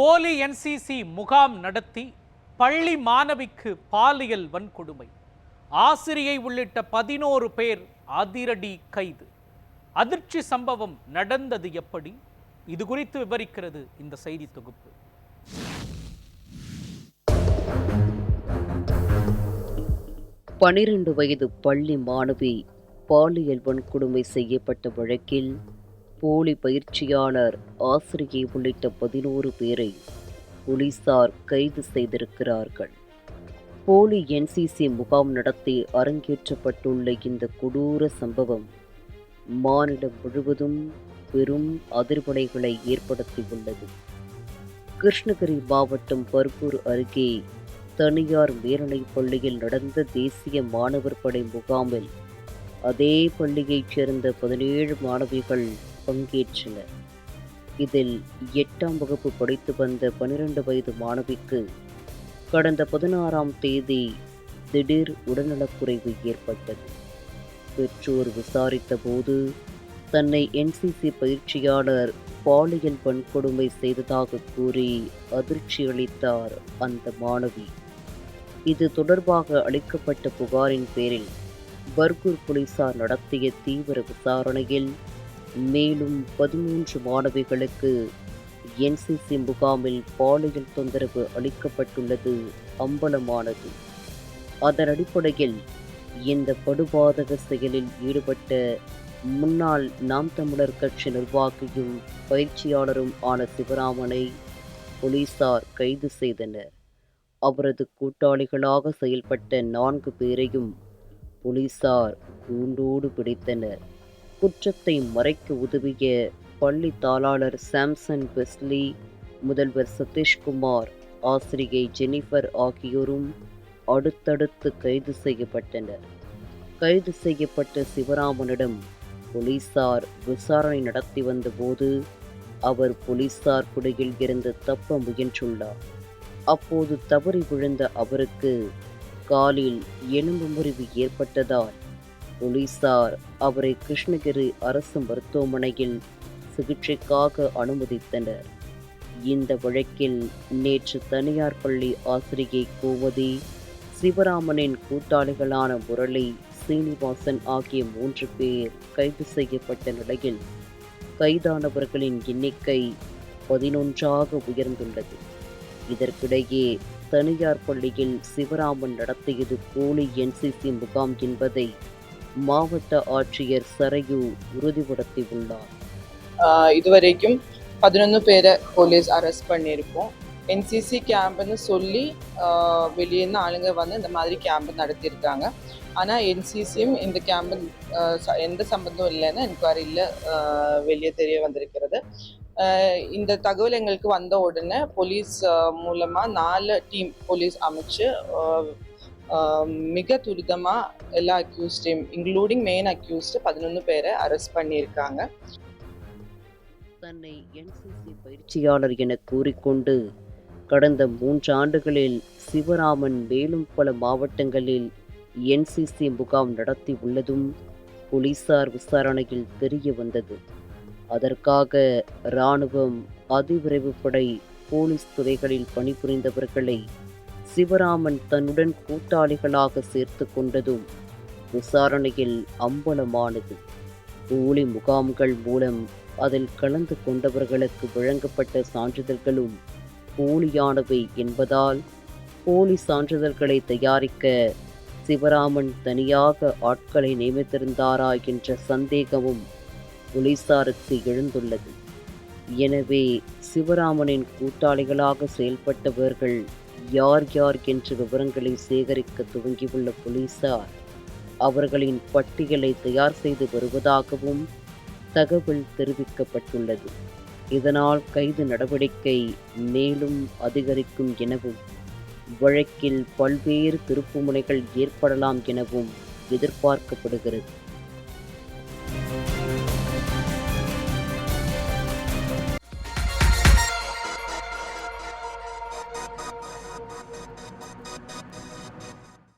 போலி என்சிசி முகாம் நடத்தி பள்ளி மாணவிக்கு பாலியல் வன்கொடுமை. ஆசிரியை உள்ளிட்ட பதினோரு பேர் அதிரடி கைது. அதிர்ச்சி சம்பவம் நடந்தது எப்படி? இது குறித்து விவரிக்கிறது இந்த செய்தி தொகுப்பு. பனிரெண்டு வயது பள்ளி மாணவி பாலியல் வன்கொடுமை செய்யப்பட்ட வழக்கில் போலி பயிற்சியாளர் ஆசிரியை உள்ளிட்ட பதினோரு பேரை போலீசார் கைது செய்திருக்கிறார்கள். போலி என்சிசி முகாம் நடத்தி அரங்கேற்றப்பட்டுள்ள இந்த கொடூர சம்பவம் மாநிலம் முழுவதும் பெரும் அதிர்வலைகளை ஏற்படுத்தியுள்ளது. கிருஷ்ணகிரி மாவட்டம் பர்கூர் அருகே தனியார் மேல்நிலைப் பள்ளியில் நடந்த தேசிய மாணவர் படை முகாமில் அதே பள்ளியைச் சேர்ந்த பதினேழு மாணவிகள் பங்கேற்றனர் இதில் எட்டாம் வகுப்பு படித்து வந்த பனிரெண்டு வயது மாணவிக்கு கடந்த பதினாறாம் தேதி திடீர் உடல்நலக்குறைவு ஏற்பட்டது. பெற்றோர் விசாரித்த போது தன்னை என்சிசி பயிற்சியாளர் பாலியல் வன்கொடுமை செய்ததாக கூறி அதிர்ச்சி அளித்தார் அந்த மாணவி. இது தொடர்பாக அளிக்கப்பட்ட புகாரின் பேரில் பர்கூர் போலீசார் நடத்திய தீவிர விசாரணையில் மேலும் பதிமூன்று மாணவிகளுக்கு என்சிசி முகாமில் பாலியல் தொந்தரவு அளிக்கப்பட்டுள்ளது அம்பலமானது. அதன் அடிப்படையில் இந்த படுபாதக செயலில் ஈடுபட்ட முன்னாள் நாம் தமிழர் கட்சி நிர்வாகியும் பயிற்சியாளரும் ஆன சிவராமனை போலீசார் கைது செய்தனர். அவரது கூட்டாளிகளாக செயல்பட்ட நான்கு பேரையும் போலீசார் கூண்டோடு பிடித்தனர். குற்றத்தை மறைக்க உதவிய பள்ளி தாளாளர் சாம்சன் பெஸ்லி முதல்வர் சதீஷ்குமார் ஆசிரியை ஜெனிஃபர் ஆகியோரும் அடுத்தடுத்து கைது செய்யப்பட்டனர். கைது செய்யப்பட்ட சிவராமனிடம் போலீசார் விசாரணை நடத்தி வந்தபோது அவர் போலீசார் குடியில் இருந்து தப்ப முயன்றுள்ளார். அப்போது தவறி விழுந்த அவருக்கு காலில் எலும்பு முறிவு ஏற்பட்டதால் போலீசார் அவரை கிருஷ்ணகிரி அரசு மருத்துவமனையில் சிகிச்சைக்காக அனுமதித்தனர். இந்த வழக்கில் நேற்று தனியார் பள்ளி ஆசிரியை கோமதி சிவராமனின் கூட்டாளிகளான முரளி சீனிவாசன் ஆகிய மூன்று பேர் கைது செய்யப்பட்ட நிலையில் கைதானவர்களின் எண்ணிக்கை பதினொன்றாக உயர்ந்துள்ளது. இதற்கிடையே தனியார் பள்ளியில் சிவராமன் நடத்தியது போலி என்சிசி முகாம் என்பதை மாவட்ட ஆட்சியர் சரையு உறுதிப்படுத்தியுள்ளார் இதுவரைக்கும் பதினொன்று பேரை போலீஸ் அரெஸ்ட் பண்ணியிருக்கோம். என்சிசி கேம்ப்னு சொல்லி வெளியே இருந்து ஆளுங்க வந்து இந்த மாதிரி கேம்ப் நடத்தியிருக்காங்க. ஆனால் என்சிசியும் இந்த கேம்ப் எந்த சம்பந்தம் இல்லைன்னு என்கொயரியில் வெளியே தெரிய வந்திருக்கிறது. இந்த தகவல் எங்களுக்கு வந்த உடனே போலீஸ் மூலமாக நாலு டீம் போலீஸ் அமைச்சு மிக துரிதமாக எல்லா அக்யூஸ்டையும் இன்க்ளூடிங் மெயின் அக்யூஸ்டு பதினொன்று பேரை அரெஸ்ட் பண்ணியிருக்காங்க. தன்னை என்சிசி பயிற்சியாளர் என கூறிக்கொண்டு கடந்த மூன்று ஆண்டுகளில் சிவராமன் மேலும் பல மாவட்டங்களில் என்சிசி முகாம் நடத்தி உள்ளதும் போலீசார் விசாரணையில் தெரிய வந்தது. அதற்காக இராணுவம் அதிவிரைவு படை போலீஸ் துறைகளில் பணிபுரிந்தவர்களை சிவராமன் தன்னுடன் கூட்டாளிகளாக சேர்த்து கொண்டதும் விசாரணையில் அம்பலமானது. போலி முகாம்கள் மூலம் அதில் கலந்து கொண்டவர்களுக்கு வழங்கப்பட்ட சான்றிதழ்களும் போலியானவை என்பதால் போலி சான்றிதழ்களை தயாரிக்க சிவராமன் தனியாக ஆட்களை நியமித்திருந்தாரா என்ற சந்தேகமும் போலீசாருக்கு எழுந்துள்ளது. எனவே சிவராமனின் கூட்டாளிகளாக செயல்பட்டவர்கள் யார் யார் என்ற விவரங்களை சேகரிக்க துவங்கியுள்ள போலீசார் அவர்களின் பட்டியலை தயார் செய்து வருவதாகவும் தகவல் தெரிவிக்கப்பட்டுள்ளது. இதனால் கைது நடவடிக்கை மேலும் அதிகரிக்கும் எனவும் வழக்கில் பல்வேறு திருப்புமுனைகள் ஏற்படலாம் எனவும் எதிர்பார்க்கப்படுகிறது.